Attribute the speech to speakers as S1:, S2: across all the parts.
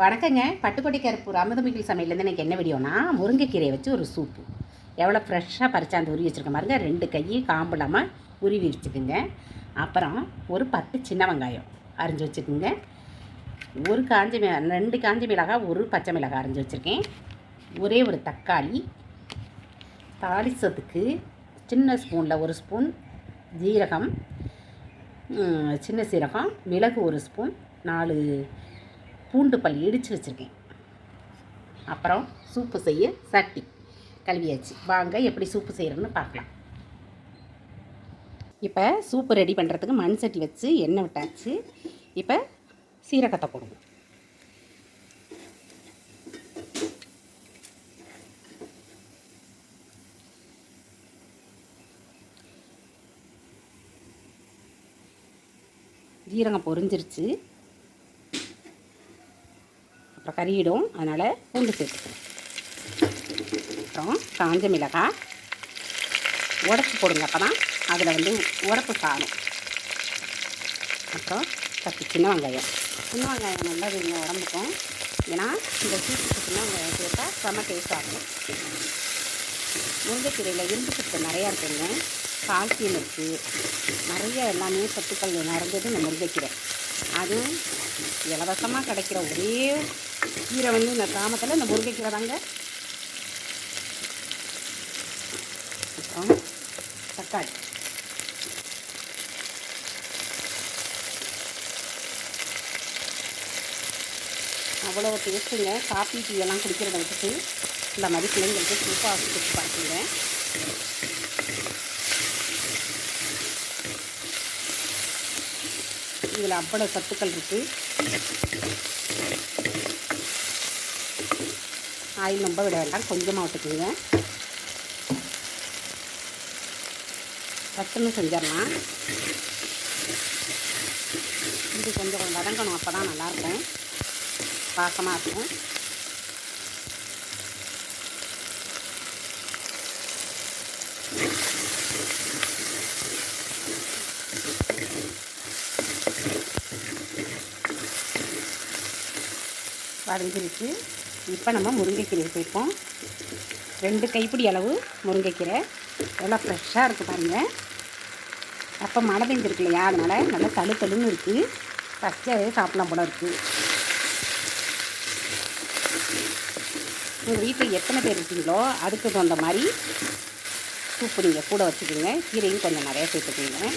S1: வணக்கங்க. பட்டுக்கோட்டை கருப்பூர் அமுதமிகள் சமையலேருந்து எனக்கு என்ன வீடியோனா முருங்கைக்கீரையை வச்சு ஒரு சூப்பு. எவ்வளோ ஃப்ரெஷ்ஷாக பறிச்சாந்து உருவி வச்சுருக்க பாருங்க. ரெண்டு கையை காம்பு இல்லாமல் உருவி வச்சுக்குங்க. அப்புறம் ஒரு பத்து சின்ன வெங்காயம் அரிஞ்சு வச்சுக்குங்க. ஒரு காஞ்ச மிளகா ரெண்டு காஞ்ச மிளகாய் ஒரு பச்சை மிளகாய் அரிஞ்சு வச்சுருக்கேன். ஒரே ஒரு தக்காளி தாளிசத்துக்கு சின்ன ஸ்பூனில் ஒரு ஸ்பூன் ஜீரகம் சின்ன சீரகம் மிளகு ஒரு ஸ்பூன் நாலு பூண்டு பல் இடித்து வச்சுருக்கேன். அப்புறம் சூப்பு செய்ய சட்டி கழுவியாச்சு. வாங்க எப்படி சூப்பு செய்கிறோன்னு பார்க்கலாம். இப்போ சூப்பு ரெடி பண்ணுறதுக்கு மண் சட்டி வச்சு எண்ணெய் விட்டாச்சு. இப்போ சீரகத்தை போடுவோம். ஜீரகம் பொரிஞ்சிருச்சு. அப்புறம் கறியிடும். அதனால் பூண்டு சேர்த்துக்கிறேன் அப்புறம் காஞ்ச மிளகாய். உடச்சி போடுங்க அப்போ தான் அதில் வந்து உரப்பு காணும் அப்புறம் பத்து சின்ன வெங்காயம். சின்ன வெங்காயம் நல்லதுங்க உடம்புக்கும். ஏன்னா இந்த சூப்புக்கு சின்ன வெங்காயம் சேர்த்தா செம்ம டேஸ்ட் ஆகும் முருங்கைக்கீரையில் இரும்பு சத்து நிறையா இருக்குங்க. கால்சியம் இருக்குது நிறைய எல்லாமே சத்துக்கள் நிறைஞ்சது இந்த முருங்கைக்கீரை. அதுவும் இலவசமாக கிடைக்கிற ஒரே கீரை வந்து இந்த கிராமத்தில் இந்த முருங்கைக்கீரை தாங்க. அப்புறம் தக்காளி. அவ்வளோ டேஸ்ட்டுங்க காஃபி டீ எல்லாம் குடிக்கிறத வச்சுட்டு இந்த மாதிரி பிள்ளைங்களுக்கு சூப்பாக கொடுத்து பார்த்துங்க இதில் அவ்வளோ சத்துக்கள் இருக்குது ஆயில் ரொம்ப விட வேண்டாம் கொஞ்சமாக விட்டுக்குங்க சத்துன்னு செஞ்சிடலாம். இது கொஞ்சம் கொஞ்சம் வதங்கணும் அப்போ தான் நல்லாயிருக்கும். பாசமாக இருக்கும். வதங்கிருச்சு. இப்போ நம்ம முருங்கைக்கீரை சேர்ப்போம். ரெண்டு கைப்பிடி அளவு முருங்கைக்கீரை. எவ்வளோ ஃப்ரெஷ்ஷாக இருக்குது பாருங்கள் அப்போ மழை பெஞ்சிருக்கு இல்லையா? அதனால் நல்லா தழு தழுன்னு இருக்குது பச்சையாகவே சாப்பிடலாம் போல இருக்குது உங்கள் வீட்டில் எத்தனை பேர் இருக்கீங்களோ அதுக்கு தகுந்த மாதிரி சூப்பு நீங்கள் கூட வச்சுக்கோங்க. கீரையும் கொஞ்சம் நிறையா சேர்த்துக்கோங்க.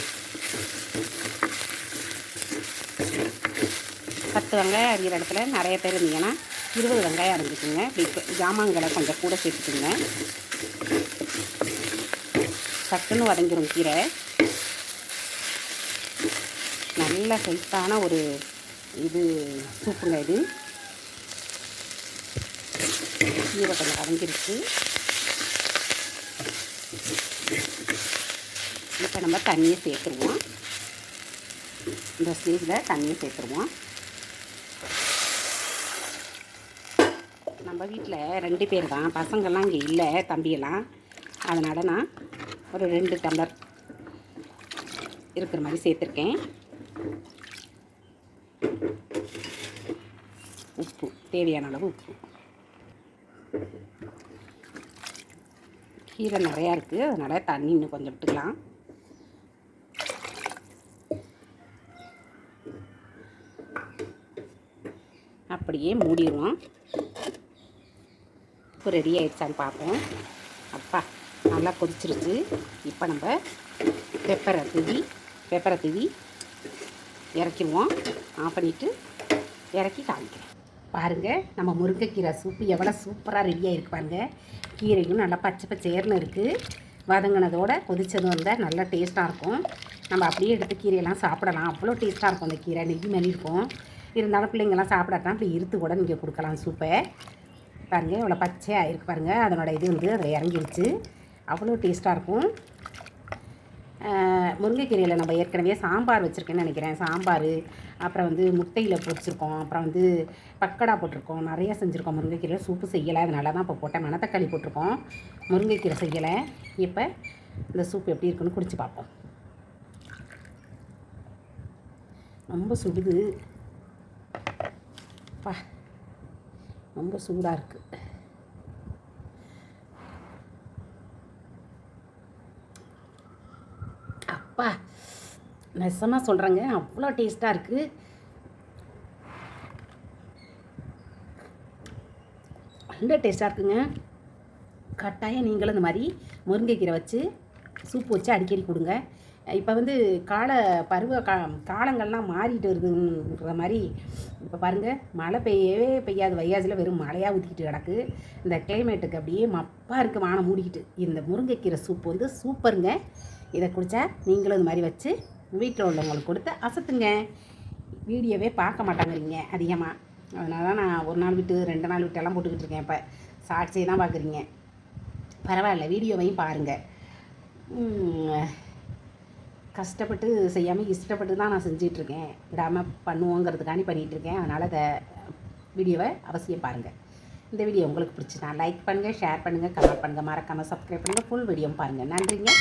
S1: பத்து வெங்காயம் அரிகிற இடத்துல நிறைய பேர் இருந்தீங்கன்னா இருபது வெங்காயம் அரைஞ்சிக்கோங்க. இப்படி ஜாமான்களை கொஞ்சம் கூட சேர்த்துக்குங்க. சட்டுன்னு வதங்கிரும் கீரை. நல்ல ஹெல்த்தான ஒரு இது சூப்புங்க இது. கீரை கொஞ்சம் வதங்கிருச்சு. இப்போ நம்ம தண்ணியை சேர்த்துருவோம். இந்த ஸ்டேஜில் தண்ணியை சேர்த்துருவோம். நம்ம வீட்டில் ரெண்டு பேர் தான். பசங்கள்லாம் இங்கே இல்லை தம்பியெல்லாம். அதனால் நான் ஒரு ரெண்டு டம்ளர் இருக்கிற மாதிரி சேர்த்துருக்கேன். உப்பு தேவையான அளவு உப்பு. கீரை நிறையா இருக்குது அதனால் தண்ணி இன்னும் கொஞ்சம் விட்டுக்கலாம். அப்படியே மூடிடுவோம். பருப்பு ரெடி ஆயிடுச்சான்னு பார்ப்போம். அப்பா நல்லா கொதிச்சிருச்சு. இப்போ நம்ம பெப்பரை தூவி பெப்பரை தூவி இறக்கிடுவோம். ஆஃப் பண்ணிவிட்டு இறக்கி காமிக்கிறேன் பாருங்கள் நம்ம முருங்கைக்கீரை சூப்பு எவ்வளோ சூப்பராக ரெடியாக இருக்கு பாருங்கள் கீரையும் நல்லா பச்சை பச்சையர்னு இருக்குது வதங்கினதோட கொதிச்சதும் வந்தால் நல்லா டேஸ்ட்டாக இருக்கும். நம்ம அப்படியே எடுத்து கீரையெல்லாம் சாப்பிடலாம். அவ்வளோ டேஸ்ட்டாக இருக்கும் அந்த கீரை. நெய் மாதிரி இருக்கும். இருந்தாலும் பிள்ளைங்கள்லாம் சாப்பிடாதான் அப்படி இருத்து கூட நீங்கள் கொடுக்கலாம் சூப்பை பாருங்கள் இவ்வளோ பச்சையாக இருக்குது பாருங்கள் அதனோட இது வந்து அதில் இறங்கிடுச்சு அவ்வளோ டேஸ்ட்டாக இருக்கும். முருங்கைக்கீரையில் நம்ம ஏற்கனவே சாம்பார் வச்சுருக்கேன்னு நினைக்கிறேன். சாம்பார் அப்புறம் வந்து முட்டையில் பொடிச்சிருக்கோம் அப்புறம் வந்து பக்கடா போட்டிருக்கோம். நிறைய செஞ்சுருக்கோம் முருங்கைக்கீரை சூப்பு செய்யலை அதனால தான் இப்போ போட்டேன். மணத்தக்காளி போட்டிருக்கோம். முருங்கைக்கீரை செய்யலை. இப்போ இந்த சூப் எப்படி இருக்குன்னு குடிச்சு பார்ப்போம். ரொம்ப சுடுது. பா. ரொம்ப சூடாக இருக்குது அப்பா நெசமாக சொல்கிறேங்க அவ்வளோ டேஸ்ட்டாக இருக்குது நல்ல டேஸ்ட்டாக இருக்குங்க. கட்டாயம் நீங்களும் இந்த மாதிரி முருங்கைக்கீரை வச்சு சூப் வச்சு அடிக்கடி கொடுங்க. இப்போ வந்து கால பருவ கா காலங்கள்லாம் மாறிட்டு வருதுன்ற மாதிரி இப்போ பாருங்கள் மழை பெய்யவே பெய்யாது. வையாசில் வெறும் மழையாக ஊற்றிக்கிட்டு கிடக்கு. இந்த கிளைமேட்டுக்கு அப்படியே மப்பாக இருக்குது வானம் மூடிக்கிட்டு. இந்த முருங்கைக்கீரை சூப் வந்து சூப்பருங்க இதை குடித்தா நீங்களும் இது மாதிரி வச்சு வீட்டில் உள்ளவங்களுக்கு கொடுத்து அசத்துங்க. வீடியோவே பார்க்க மாட்டாங்கிறீங்க அதிகமாக அதனால தான் நான் ஒரு நாள் விட்டு ரெண்டு நாள் விட்டு எல்லாம் போட்டுக்கிட்டு இருக்கேன் இப்போ. சாட்சியை தான் பார்க்குறீங்க பரவாயில்ல வீடியோவையும் பாருங்கள் கஷ்டப்பட்டு செய்யாமல் இஷ்டப்பட்டு தான் நான் செஞ்சிட்ருக்கேன். விடாமல் பண்ணுவோங்கிறதுக்காண்டி பண்ணிகிட்ருக்கேன் அதனால் அதை வீடியோவை அவசியம் பாருங்கள் இந்த வீடியோ உங்களுக்கு பிடிச்சினா லைக் பண்ணுங்கள் ஷேர் பண்ணுங்கள் கமெண்ட் பண்ணுங்கள் மறக்காமல் சப்ஸ்கிரைப் பண்ணுங்கள் ஃபுல் வீடியோ பாருங்கள் நன்றிங்க.